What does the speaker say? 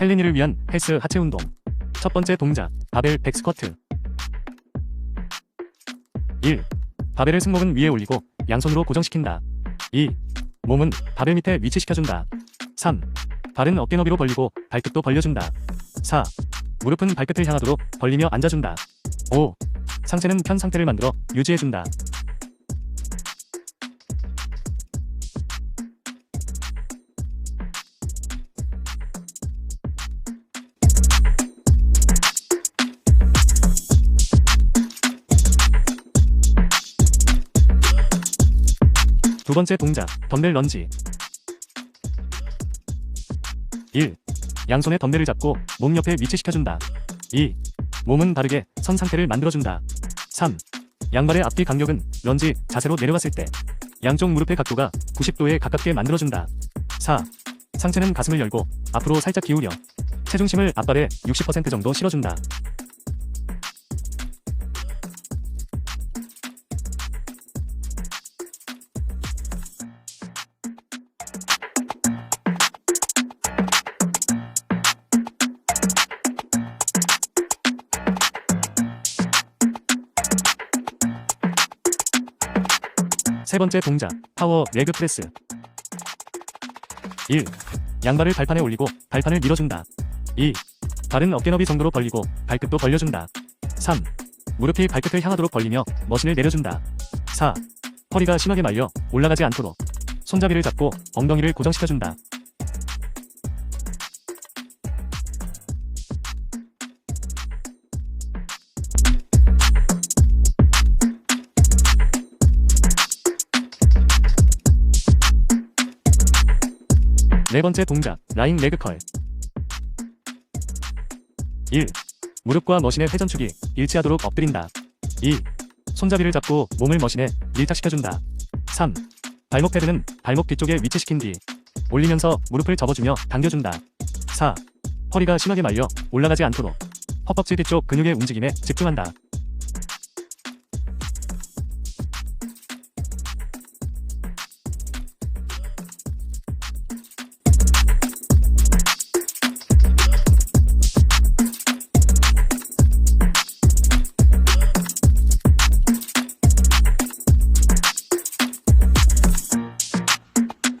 헬린이를 위한 헬스 하체 운동. 첫 번째 동작, 바벨 백 스쿼트. 1. 바벨을 승모근 위에 올리고 양손으로 고정시킨다. 2. 몸은 바벨 밑에 위치시켜준다. 3. 발은 어깨 너비로 벌리고 발끝도 벌려준다. 4. 무릎은 발끝을 향하도록 벌리며 앉아준다. 5. 상체는 편 상태를 만들어 유지해준다. 두 번째 동작, 덤벨 런지. 1. 양손에 덤벨을 잡고 몸 옆에 위치시켜준다. 2. 몸은 바르게 선 상태를 만들어준다. 3. 양발의 앞뒤 간격은 런지 자세로 내려갔을 때 양쪽 무릎의 각도가 90도에 가깝게 만들어준다. 4. 상체는 가슴을 열고 앞으로 살짝 기울여 체중심을 앞발에 60% 정도 실어준다. 세 번째 동작, 파워 레그 프레스. 1. 양발을 발판에 올리고 발판을 밀어준다. 2. 발은 어깨 너비 정도로 벌리고 발끝도 벌려준다. 3. 무릎이 발끝을 향하도록 벌리며 머신을 내려준다. 4. 허리가 심하게 말려 올라가지 않도록 손잡이를 잡고 엉덩이를 고정시켜준다. 네 번째 동작, 라인 레그 컬. 1. 무릎과 머신의 회전축이 일치하도록 엎드린다. 2. 손잡이를 잡고 몸을 머신에 밀착시켜준다. 3. 발목 패드는 발목 뒤쪽에 위치시킨 뒤 올리면서 무릎을 접어주며 당겨준다. 4. 허리가 심하게 말려 올라가지 않도록 허벅지 뒤쪽 근육의 움직임에 집중한다.